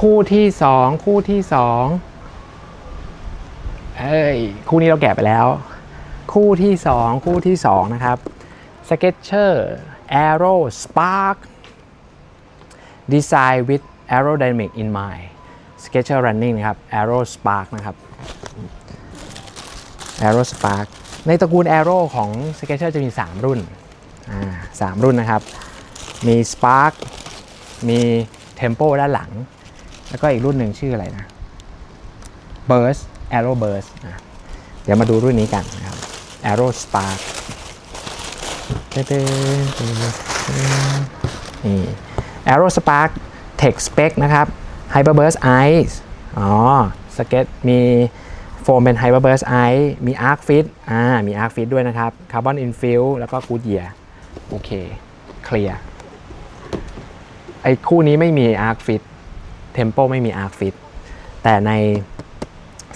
คู่ที่สองคู่ที่สองเอ้ยคู่นี้เราแกะไปแล้ว คู่ที่สองคู่ที่สองนะครับ Sketcher Aero Spark Design with Aerodynamic in mind Sketcher Running นะครับ Aero Spark นะครับ Aero Spark ในตระกูล Aero ของ Sketcher จะมี 3 รุ่นสามรุ่นนะครับ มี Spark มี Tempo ด้านหลัง แล้วก็อีกรุ่นหนึ่งชื่ออะไรนะ Burst Aero Burst อะเดี๋ยวมาดูรุ่นนี้กันนะครับ Aero Spark นี่ Aero Spark Tech Spec นะครับ Hyperburst Ice อ๋อสเก็ตมีโฟมเป็น Hyperburst Ice มี Arc Fit อ่า มี Arc Fit ด้วยนะครับ Carbon Infill แล้วก็ Goodyear โอเค เคลียร์ไอ้คู่นี้ไม่มี Arc Fit Tempo ไม่มี Arc Fit แต่ใน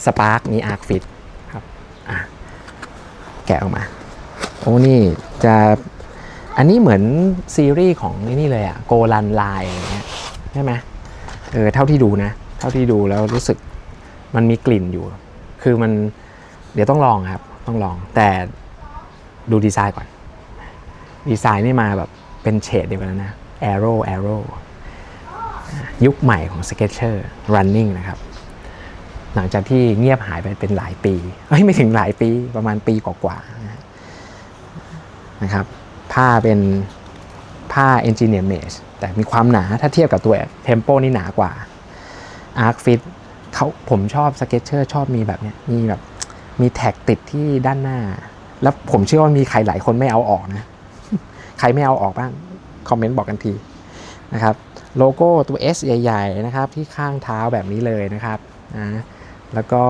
Spark มี Arc Fit ครับอะแกะออกมา โอ้นี่จะอันนี้เหมือนซีรีส์ของนี่เลยอะโกลันไลน์อะไรเงี้ยใช่ไหมเออเท่าที่ดูนะ เท่าที่ดูแล้วรู้สึกมันมีกลิ่นอยู่ คือมันเดี๋ยวต้องลองครับ ต้องลองแต่ดูดีไซน์ก่อน ดีไซน์นี่มาแบบเป็นเฉดเดียวกันแล้วนะ Arrow Arrow ยุคใหม่ของ Sketcher Running นะครับ หลังจากที่เงียบหายไปเป็นหลายปีเอ้ยไม่ถึงหลายปีประมาณปีกว่าๆนะฮะนะครับ ผ้าเป็นผ้า Engineer Mesh แต่มีความหนาถ้าเทียบกับตัว Tempo นี่หนากว่า Arc Fit เขาผมชอบ Sketcher ชอบมีแบบเนี้ยมีแบบมีแท็กติดที่ด้านหน้า แล้วผมเชื่อว่ามีใครหลายคนไม่เอาออกนะ ใครไม่เอาออกบ้าง คอมเมนต์บอกกันทีนะครับ โลโก้ตัว S ใหญ่ ๆ นะครับ ที่ข้างเท้าแบบนี้เลยนะครับนะแล้วก็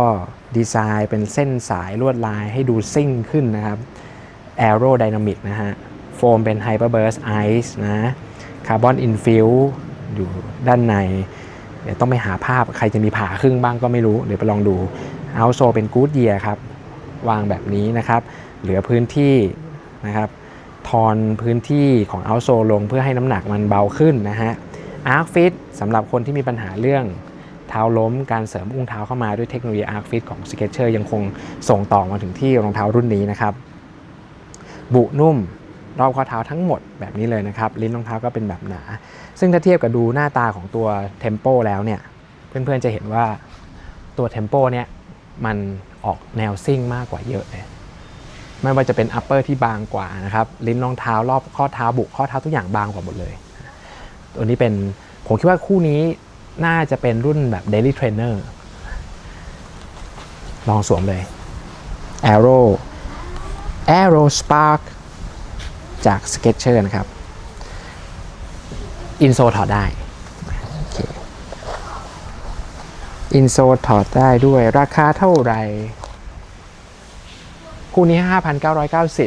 ดีไซน์เป็นเส้นสายลวดลายให้ดูซิ่งขึ้นนะครับ Aerodynamic นะฮะ โฟมเป็น Hyperburst Ice นะ Carbon Infill อยู่ด้านใน เดี๋ยวต้องไปหาภาพใครจะมีผ่าครึ่งบ้างก็ไม่รู้ เดี๋ยวไปลองดูเอาโซเป็น Good Year ครับ วางแบบนี้นะครับ เหลือพื้นที่นะครับ ทอนพื้นที่ของเอาโซลงเพื่อให้น้ำหนักมันเบาขึ้นนะฮะ Arc Fit สำหรับคนที่มีปัญหาเรื่องเท้าล้มการเสริมอุ้งเท้าเข้ามาด้วยเทคโนโลยี Arc Fit ของ Skechers ยังคงส่งต่อมาถึงที่รองเท้ารุ่นนี้นะครับ บุนุ่มรอบข้อเท้าทั้งหมดแบบนี้เลยนะครับ ลิ้นรองเท้าก็เป็นแบบหนา ซึ่งถ้าเทียบกับดูหน้าตาของตัว Tempo แล้วเนี่ย เพื่อนๆจะเห็นว่าตัว Tempo เนี่ยมันออกแนวซิ่งมากกว่าเยอะเลยไม่ว่าจะเป็น upper ที่บางกว่านะครับลิ้นรองเท้ารอบข้อเท้าบุข้อเท้าทุกอย่างบางกว่าหมดเลย ตัวนี้เป็นผมคิดว่าคู่นี้น่าจะเป็นรุ่นแบบ daily trainer ลองสวมเลย Arrow Arrow Spark จาก Sketcher นะครับอินโซถอดได้อินโซถอดได้ด้วยราคาเท่าไหร่ คู่นี้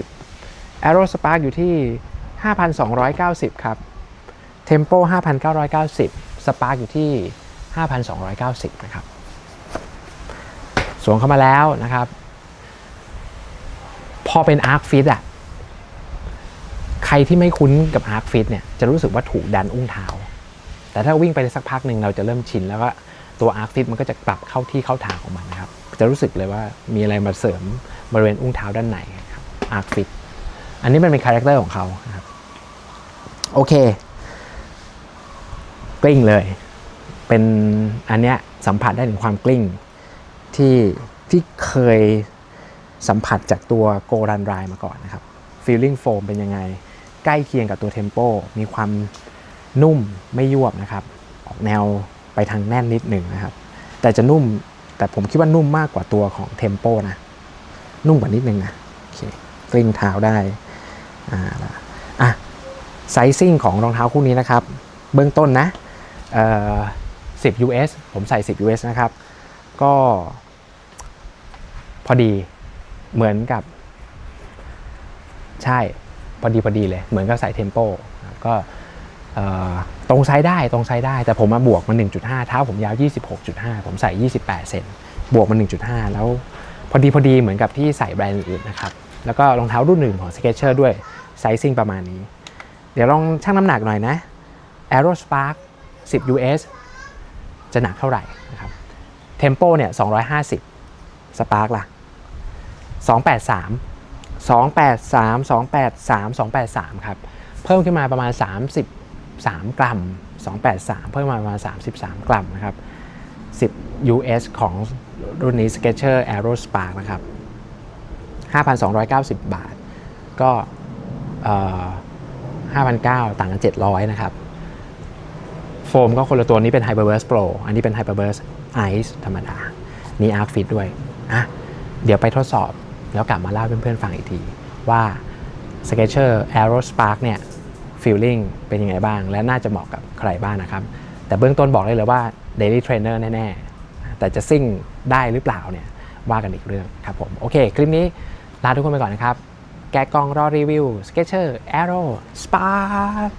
5,990 Arrow Spark อยู่ที่ 5,290 ครับ Tempo 5,990 Spark อยู่ที่ 5,290 นะครับ สวมเข้ามาแล้วนะครับ พอเป็น Arc Fit อะ ใครที่ไม่คุ้นกับ Arc Fit เนี่ย จะรู้สึกว่าถูกดันอุ้งเท้า แต่ถ้าวิ่งไปสักพักหนึ่งเราจะเริ่มชินแล้วก็ตัว Arc Fit มันก็จะปรับเข้าที่เข้าทางของมันนะครับ จะรู้สึกเลยว่ามีอะไรมาเสริมบริเวณอุ้งเท้าด้านในครับ Arc Fit อันนี้มันเป็นคาแรคเตอร์ของเขาครับ โอเค กลิ้งเลย เป็นอันเนี้ยสัมผัสได้ถึงความกลิ้งที่ที่เคยสัมผัสจากตัวโกรันไรมาก่อนนะครับ feeling foam เป็นยังไง ใกล้เคียงกับตัว tempo มีความนุ่มไม่ยวบนะครับ ออกแนวไปทางแน่นนิดหนึ่งนะครับ แต่จะนุ่มแต่ผมคิดว่านุ่มมากกว่าตัวของ tempo นะ นุ่มกว่านิดนึงนะโอเคกลิ้งเท้าได้อ่าอะไซซิ่งของรองเท้าคู่นี้นะครับ เบื้องต้นนะ 10 US ผมใส่ 10 US นะครับ ก็พอดีเหมือนกับ ใช่พอดีพอดีเลย เหมือนกับใส่เทมโปก็ตรงไซส์ได้ตรงไซส์ได้ แต่ผมมาบวกมัน1.5 เท้าผมยาว 26.5 ผมใส่ 28 เซนบวกมัน1.5 แล้วพอดีพอดีเหมือนกับที่ใส่แบรนด์อื่นนะครับ แล้วก็รองเท้ารุ่นหนึ่งของ Skechers ด้วยไซซิ่งประมาณนี้ เดี๋ยวลองชั่งน้ำหนักหน่อยนะ Aero Spark 10 US จะหนักเท่าไหร่นะครับเทมโปเนี่ย250สปาร์กล่ะ 283 283 283 283 ครับ เพิ่มขึ้นมาประมาณ 33 กรัม 283 เพิ่มมาประมาณ 33 กรัมนะครับ 10 US ของรุ่นนี้ Sketcher Aero Spark นะครับ 5,290 บาท ก็5,900ต่างกัน 700 นะครับ โฟมก็คนละตัวนี้เป็น Hyperburst Pro อันนี้เป็น Hyperburst Ice ธรรมดา มี Arc Fit ด้วยอะเดี๋ยวไปทดสอบแล้วกลับมาเล่าเพื่อนๆฟังอีกทีว่า Skechers Aero Spark เนี่ย feeling เป็นยังไงบ้าง และน่าจะเหมาะกับใครบ้างนะครับ แต่เบื้องต้นบอกได้เลยว่า daily trainer แน่ๆ แต่จะซิ่งได้หรือเปล่าเนี่ยว่ากันอีกเรื่องครับผมโอเค คลิปนี้ลาทุกคนไปก่อนนะครับ แกกองรอรีวิว Skechers Aero Spark